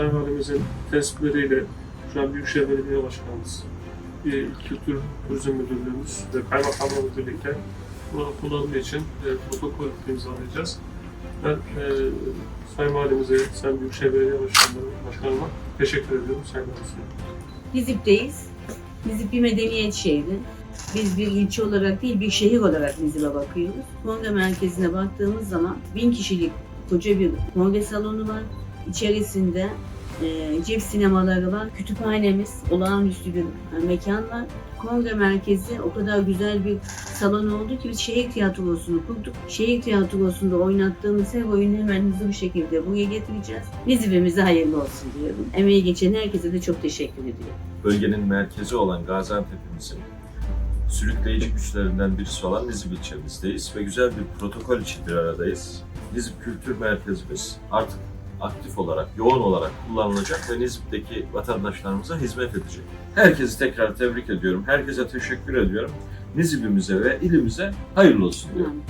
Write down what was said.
Sayın Valimizin tespitleriyle şu an Büyükşehir Belediye Başkanımız, Kültür Turizm Müdürlüğümüz ve Kaymakamlarımız birlikte bu kullanımı için e, protokol imzalayacağız. Ben e, Sayın Valimize, Sayın Büyükşehir Belediye Başkanları, Başkanıma teşekkür ediyorum. Saygılar sunuyorum. Nizip'teyiz. Nizip bir medeniyet şehri. Biz bir ilçe olarak değil, bir şehir olarak Nizip'e bakıyoruz. Kongre merkezine baktığımız zaman bin kişilik koca bir kongre salonu var. İçerisinde e, cep sinemaları var, kütüphanemiz, olağanüstü bir e, mekan var. Kongre merkezi o kadar güzel bir salon oldu ki biz şehir tiyatrosunu kurduk. Şehir tiyatrosunda oynattığımız her oyunu hemen hızlı bir şekilde buraya getireceğiz. Nizip'imize hayırlı olsun diyorum. Emeği geçen herkese de çok teşekkür ediyorum. bölgenin merkezi olan Gaziantep'imizin sürükleyici güçlerinden birisi olan Nizip ilçemizdeyiz ve güzel bir protokol için bir aradayız. Nizip Kültür Merkezimiz artık aktif olarak, yoğun olarak kullanılacak ve Nizip'teki vatandaşlarımıza hizmet edecek. Herkesi tekrar tebrik ediyorum, herkese teşekkür ediyorum. Nizip'imize ve ilimize hayırlı olsun diyorum.